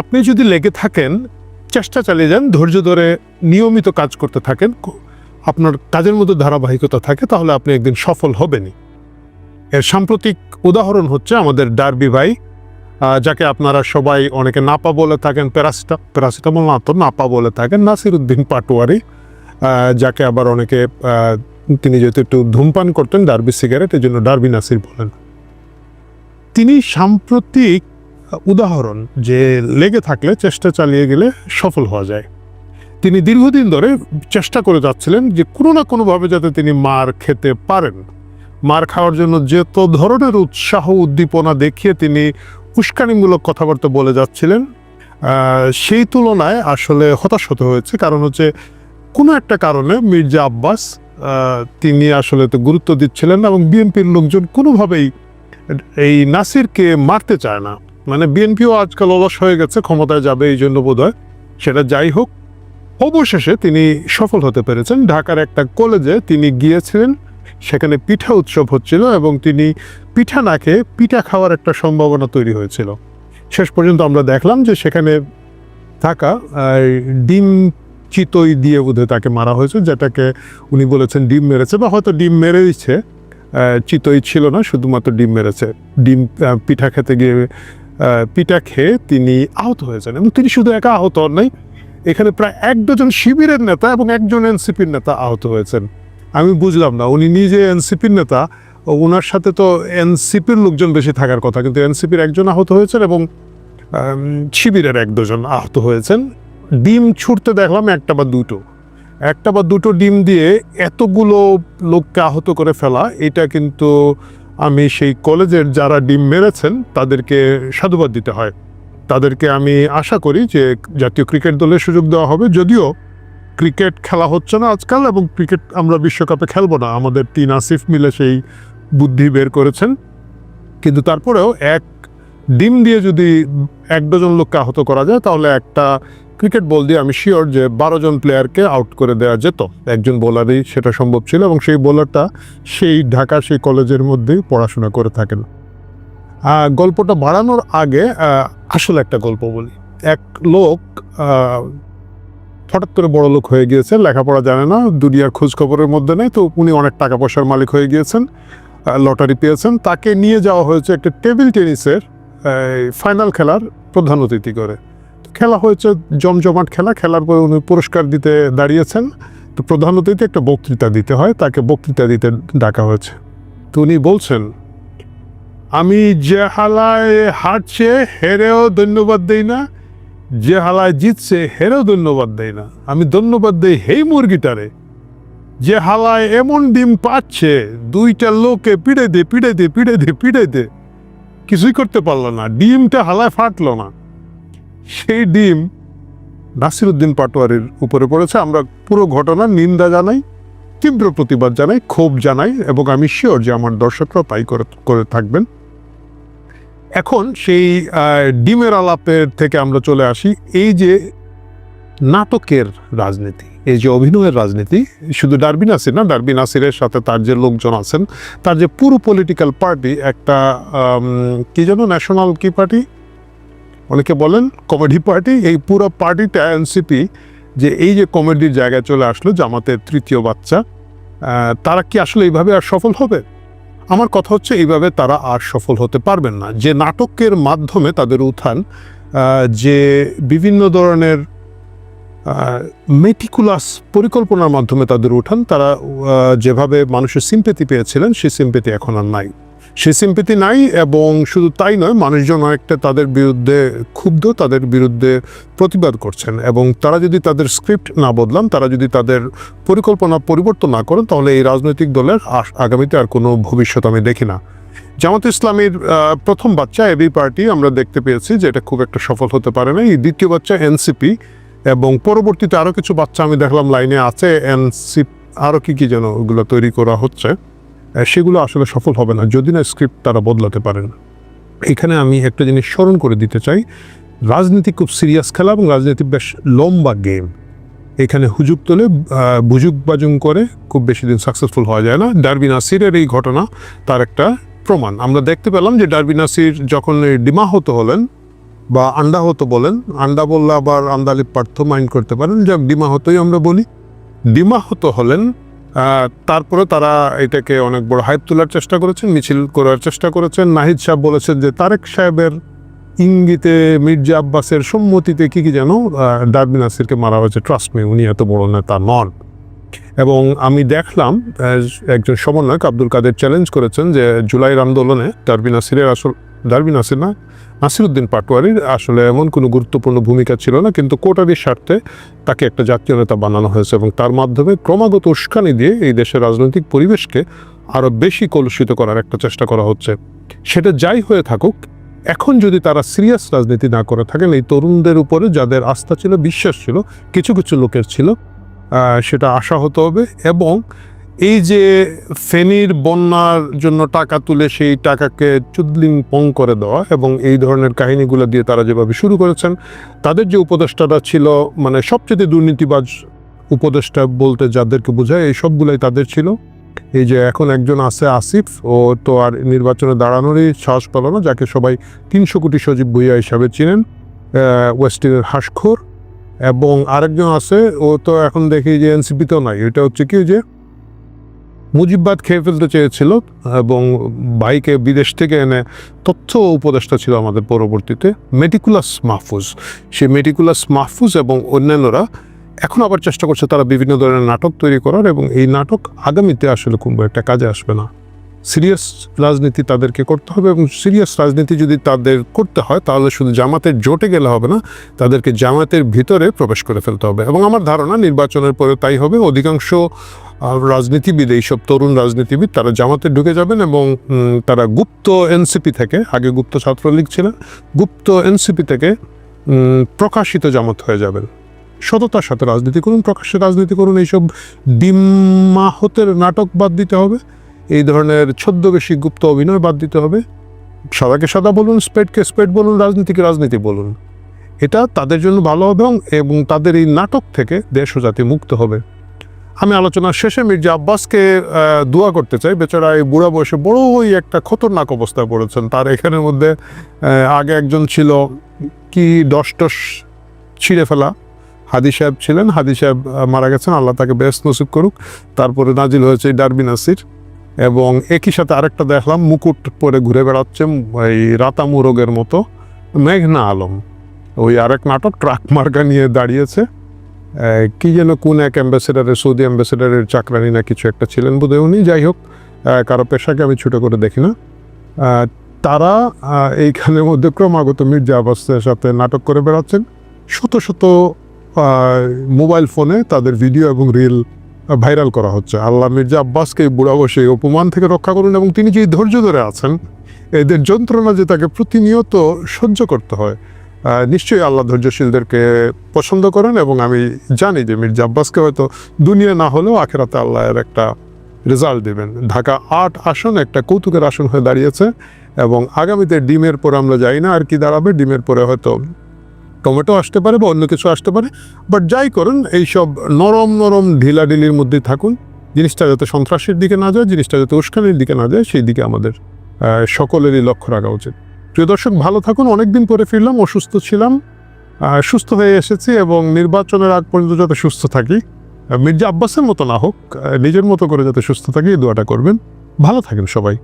আপনি যদি লেগে থাকেন, চেষ্টা চালিয়ে যান, ধৈর্য ধরে নিয়মিত কাজ করতে থাকেন আপনার কাজের মধ্যে ধারাবাহিকতা থাকে, তাহলে আপনি একদিন সফল হবেনই। এর সাম্প্রতিক উদাহরণ হচ্ছে আমাদের ডার্বি ভাই যাকে আপনারা সবাই অনেকে নাপা বলে থাকেন, প্যারাসিটা, প্যারাসিটামল না তো, নাপা বলে থাকেন নাসির উদ্দিন পাটোয়ারি যাকে আবার অনেকে তিনি যেহেতু একটু ধূমপান করতেন, ডার্বি সিগারেট এই জন্য ডার্বি নাসির বলেন। তিনি সাম্প্রতিক উদাহরণ যে লেগে থাকলে চেষ্টা চালিয়ে গেলে সফল হওয়া যায়। তিনি দীর্ঘদিন ধরে চেষ্টা করে যাচ্ছিলেন যে কোনো না কোনোভাবে যাতে তিনি মার খেতে পারেন। মার খাওয়ার জন্য যত ধরনের উৎসাহ, উদ্দীপনা দেখিয়ে তিনি উস্কানিমূলক কথাবার্তা বলে যাচ্ছিলেন সেই তুলনায় আসলে হতাশ হতে হয়েছে। কারণ হচ্ছে কোনো একটা কারণে মির্জা আব্বাস তিনি আসলে তো গুরুত্ব দিচ্ছিলেন এবং বিএনপির লোকজন কোনোভাবেই এই নাসিরকে মারতে চায় না। মানে বিএনপিও আজকাল অলস হয়ে গেছে ক্ষমতায় যাবে এই জন্য বোধ সেটা যাই হোক অবশেষে তিনি সফল হতে পেরেছেন। ঢাকার একটা কলেজে তিনি গিয়েছিলেন সেখানে পিঠা উৎসব হচ্ছিল এবং তিনি পিঠা না খেয়ে পিঠা খাওয়ার একটা সম্ভাবনা তৈরি হয়েছিল। শেষ পর্যন্ত আমরা দেখলাম যে সেখানে থাকা ডিম চিতই দিয়ে বোধহয় তাকে মারা হয়েছে যেটাকে উনি বলেছেন ডিম মেরেছে বা হয়তো ডিম মেরেইছে। আহ, চিতই ছিল না শুধুমাত্র ডিম মেরেছে। ডিম পিঠা খেতে গিয়ে পিঠা খেয়ে তিনি আহত হয়েছেন এবং তিনি শুধু একা আহত হন নাই, এখানে প্রায় এক ডজন শিবিরের নেতা এবং একজন এনসিপির নেতা আহত হয়েছেন। আমি বুঝলাম না, উনি নিজে এনসিপির নেতা ওনার সাথে তো এনসিপির লোকজন বেশি থাকার কথা, কিন্তু এনসিপির একজন আহত হয়েছেন এবং শিবিরের এক দুজন আহত হয়েছেন। ডিম ছুটতে দেখলাম একটা বা দুটো। একটা বা দুটো ডিম দিয়ে এতগুলো লোককে আহত করে ফেলা, এটা কিন্তু আমি সেই কলেজের যারা ডিম মেরেছেন, তাদেরকে সাধুবাদ দিতে হয়। তাদেরকে আমি আশা করি যে জাতীয় ক্রিকেট দলের সুযোগ দেওয়া হবে। যদিও ক্রিকেট খেলা হচ্ছে না আজকাল এবং ক্রিকেট আমরা বিশ্বকাপে খেলব না। আমাদের তিন আসিফ মিলে সেই বুদ্ধি বের করেছেন। কিন্তু তারপরেও এক ডিম দিয়ে যদি এক ডজন লোককে আহত করা যায়, তাহলে একটা ক্রিকেট বল দিয়ে আমি শিওর যে বারো জন প্লেয়ারকে আউট করে দেওয়া যেত। একজন বোলারই সেটা সম্ভব ছিল এবং সেই বোলারটা সেই ঢাকা, সেই কলেজের মধ্যেই পড়াশোনা করে থাকেন। গল্পটা বাড়ানোর আগে আসলে একটা গল্প বলি। এক লোক হঠাৎ করে বড় লোক হয়ে গিয়েছেন, লেখাপড়া জানে না, দুনিয়ার খোঁজ খবরের মধ্যে নেই, তো উনি অনেক টাকা পয়সার মালিক হয়ে গিয়েছেন লটারি পেয়েছেন। তাকে নিয়ে যাওয়া হয়েছে একটা টেবিল টেনিসের ফাইনাল খেলার প্রধান অতিথি করে। খেলা হয়েছে জমজমাট খেলা, খেলার পরে উনি পুরস্কার দিতে দাঁড়িয়েছেন। তো প্রধান অতিথি একটা বক্তৃতা দিতে হয়, তাকে বক্তৃতা দিতে ডাকা হয়েছে। তো উনি বলছেন, আমি যে হালায় হারছে হেরেও ধন্যবাদ দেই না, যে হালায় জিতছে হেরেও ধন্যবাদ দেয় না। আমি ধন্যবাদ দেই হেই মুরগিটারে। যে হালায় এমন ডিম পাচ্ছে, দুইটা লোকে পিড়ে দে পিড়ে দে পিড়ে দে পিড়ে দে কিছুই করতে পারল না, ডিমটা হালায় ফাটলো না। সেই ডিম নাসিরুদ্দিন পাটোয়ারির উপরে পড়েছে। আমরা পুরো ঘটনার নিন্দা জানাই, তীব্র প্রতিবাদ জানাই, ক্ষোভ জানাই এবং আমি শিওর যে আমার দর্শকরা তাই করে করে থাকবেন। এখন সেই ডিমের আলাপের থেকে আমরা চলে আসি। এই যে নাটকের রাজনীতি এই যে অভিনয়ের রাজনীতি, শুধু ডারবি নাসির না ডারবি নাসিরের সাথে তার যে লোকজন আছেন, তার যে পুরো পলিটিক্যাল পার্টি একটা কি যেন ন্যাশনাল কি পার্টি অনেকে বলেন কমেডি পার্টি এই পুরো পার্টিটা এনসিপি যে এই যে কমেডির জায়গায় চলে আসলো, জামাতের তৃতীয় বাচ্চা তারা কি আসলে এইভাবে আর সফল হবে? আমার কথা হচ্ছে এইভাবে তারা আর সফল হতে পারবেন না। যে নাটকের মাধ্যমে তাদের উত্থান যে বিভিন্ন ধরনের মেটিকুলাস পরিকল্পনার মাধ্যমে তাদের উঠান। তারা যেভাবে মানুষের সিম্পেতি পেয়েছিলেন, সেই সিম্পেতি এখন আর নাই। সে সিম্পেতি নাই এবং শুধু তাই নয়, মানুষজন অনেকটা তাদের বিরুদ্ধে ক্ষুব্ধ, তাদের বিরুদ্ধে প্রতিবাদ করছেন এবং তারা যদি তাদের স্ক্রিপ্ট না বদলান, তারা যদি তাদের পরিকল্পনা পরিবর্তন না করেন, তাহলে এই রাজনৈতিক দলের আগামীতে আর কোনো ভবিষ্যৎ আমি দেখি না। জামাত ইসলামীর প্রথম বাচ্চা এবি পার্টি, আমরা দেখতে পেয়েছি যে এটা খুব একটা সফল হতে পারে না এই দ্বিতীয় বাচ্চা এনসিপি এবং পরবর্তীতে আরও কিছু বাচ্চা আমি দেখলাম লাইনে আছে, এনসিপ আরও কী কী যেন ওগুলো তৈরি করা হচ্ছে। সেগুলো আসলে সফল হবে না, যদি না স্ক্রিপ্ট তারা বদলাতে পারেন। এখানে আমি একটা জিনিস স্মরণ করে দিতে চাই, রাজনীতি খুব সিরিয়াস খেলা এবং রাজনীতি বেশ লম্বা গেম। এখানে হুজুগ তোলে বুজুগ বাজুং করে, খুব বেশি দিন সাকসেসফুল হওয়া যায় না। ডারবি নাসিরের এই ঘটনা তার একটা প্রমাণ। আমরা দেখতে পেলাম যে ডারবি নাসির যখন এই ডিমাহত হলেন বা আন্ডা হতো বলেন, আন্ডা বললে আবার আন্দালিপ পার্থ মাইন্ড করতে পারেন। যাক, ডিমা হতোই আমরা বলি। ডিমা হতো হলেন তারপরে তারা এটাকে অনেক বড় হাইপ তোলার চেষ্টা করেছেন, মিছিল করার চেষ্টা করেছেন। নাহিদ সাহেব বলেছেন যে তারেক সাহেবের ইঙ্গিতে মির্জা আব্বাসের সম্মতিতে কি কি যেন ডারবিন নাসিরকে মারা হয়েছে। ট্রাস্ট মি উনি এত বড় নেতা নন। এবং আমি দেখলাম একজন সমন্বয়ক আব্দুল কাদের চ্যালেঞ্জ করেছেন যে জুলাইয়ের আন্দোলনে ডারবিন নাসিরের আসল ডারবিন নাসির না। নাসিরুদ্দিন পাটোয়ারির আসলে এমন কোনো গুরুত্বপূর্ণ ভূমিকা ছিল না, কিন্তু কোটারির স্বার্থে তাকে একটা জাতীয় নেতা বানানো হয়েছে এবং তার মাধ্যমে ক্রমাগত উস্কানি দিয়ে এই দেশের রাজনৈতিক পরিবেশকে আরও বেশি কলুষিত করার একটা চেষ্টা করা হচ্ছে। সেটা যাই হয়ে থাকুক, এখন যদি তারা সিরিয়াস রাজনীতি না করে থাকেন, এই তরুণদের উপরে যাদের আস্থা ছিল, বিশ্বাস ছিল, কিছু কিছু লোকের ছিল সেটা আশা হতে হবে এবং এই যে ফেনীর বন্যার জন্য টাকা তুলে সেই টাকাকে চুদলিং পং করে দেওয়া এবং এই ধরনের কাহিনীগুলো দিয়ে তারা যেভাবে শুরু করেছেন, তাদের যে উপদেষ্টাটা ছিল মানে সবচেয়ে দুর্নীতিবাজ উপদেষ্টা বলতে যাদেরকে বোঝায়, এই সবগুলোই তাদের ছিল। এই যে এখন একজন আছে আসিফ, ও তো আর নির্বাচনে দাঁড়ানোরই সাহস পেল না, যাকে সবাই তিনশো কোটি সজীব ভুইয়া হিসাবে চিনেন ওয়েস্টিনের হাসখোর। এবং আরেকজন আছে, ও তো এখন দেখি যে এনসিপিতেও নাই। এটা হচ্ছে কি যে মুজিববাদ খেয়ে ফেলতে চেয়েছিল এবং বাইকে বিদেশ থেকে এনে তথ্য উপদেষ্টা ছিল আমাদের পরবর্তীতে, মেটিকুলাস মাহফুজ। সেই মেটিকুলাস মাহফুজ এবং অন্যান্যরা এখন আবার চেষ্টা করছে তারা বিভিন্ন ধরনের নাটক তৈরি করার এবং এই নাটক আগামীতে আসলে খুব একটা কাজে আসবে না। সিরিয়াস রাজনীতি তাদেরকে করতে হবে এবং সিরিয়াস রাজনীতি যদি তাদের করতে হয়, তাহলে শুধু জামাতের জোটে গেলে হবে না, তাদেরকে জামাতের ভিতরে প্রবেশ করে ফেলতে হবে। এবং আমার ধারণা নির্বাচনের পরে তাই হবে। অধিকাংশ রাজনীতিবিদ, এইসব তরুণ রাজনীতিবিদ, তারা জামাতে ঢুকে যাবেন এবং তারা গুপ্ত এনসিপি থেকে, আগে গুপ্ত ছাত্রলীগ ছিলেন গুপ্ত এনসিপি থেকে প্রকাশিত জামাত হয়ে যাবেন। সততার সাথে রাজনীতি করুন, প্রকাশ্যে রাজনীতি করুন, এইসব ডিম্মাহতের নাটক বাদ দিতে হবে। এই ধরনের ছদ্মবেশী গুপ্ত অভিনয় বাদ দিতে হবে। সাদাকে সাদা বলুন স্পেডকে স্পেড বলুন, রাজনীতিকে রাজনীতি বলুন। এটা তাদের জন্য ভালো হবে এবং- তাদের এই নাটক থেকে দেশ ও জাতি মুক্ত হবে। আমি আলোচনার শেষে মির্জা আব্বাসকে দোয়া করতে চাই। বেচারা এই বুড়া বয়সে বড়ই একটা খতরনাক অবস্থায় পড়েছেন। তার এখানের মধ্যে আগে একজন ছিল কি দশ টস ছিঁড়ে ফেলা। হাদি সাহেব ছিলেন। হাদি সাহেব মারা গেছেন। আল্লাহ তাকে বেশ নসিব করুক। তারপরে নাজিল হয়েছে এই ডারবি নাসির। এবং একই সাথে আরেকটা দেখলাম, মুকুট পরে ঘুরে বেড়াচ্ছে এই রাতামু রোগের মতো মেঘনা আলম। ওই আরেক নাটক, ট্রাক মার্কা নিয়ে দাঁড়িয়েছে। কি যেন কোন এক অ্যাম্বাসেডারের, সৌদি অ্যাম্বাসেডারের চাকরানি না কিছু একটা ছিলেন বোধহয় উনি। যাই হোক কারও পেশাকে আমি ছোট করে দেখি না। তারা এইখানের মধ্যে ক্রমাগত মির্জা আবাসের সাথে নাটক করে বেড়াচ্ছেন। শত শত মোবাইল ফোনে তাদের ভিডিও এবং রিল ভাইরাল করা হচ্ছে। আল্লাহ মির্জা আব্বাসকে বুড়া বসে অপমান থেকে রক্ষা করুন এবং তিনি যে ধৈর্য ধরে আছেন, এদের যন্ত্রণা যে তাকে প্রতিনিয়ত সহ্য করতে হয় নিশ্চয়ই আল্লাহ ধৈর্যশীলদেরকে পছন্দ করেন এবং আমি জানি যে মির্জা আব্বাসকে হয়তো দুনিয়া না হলেও আখেরাতে আল্লাহ এর একটা রেজাল্ট দেবেন। ঢাকা আট আসন, একটা কৌতুকের আসন হয়ে দাঁড়িয়েছে এবং আগামীতে ডিমের পরে আমরা যাই না, আর কি দাঁড়াবে? ডিমের পরে হয়তো টমেটো আসতে পারে বা অন্য কিছু আসতে পারে বাট যাই করুন, এইসব নরম নরম ঢিলাঢিলির মধ্যে থাকুন। জিনিসটা যাতে সন্ত্রাসের দিকে না যায়, জিনিসটা যাতে উস্কানির দিকে না যায়, সেই দিকে আমাদের সকলেরই লক্ষ্য রাখা উচিত। প্রিয় দর্শক, ভালো থাকুন। অনেকদিন পরে ফিরলাম, অসুস্থ ছিলাম। সুস্থ হয়ে এসেছি এবং নির্বাচনের আগ পর্যন্ত যাতে সুস্থ থাকি। মির্জা আব্বাসের মতো না হোক নিজের মতো করে যাতে সুস্থ থাকি, এই দোয়াটা করবেন। ভালো থাকেন সবাই।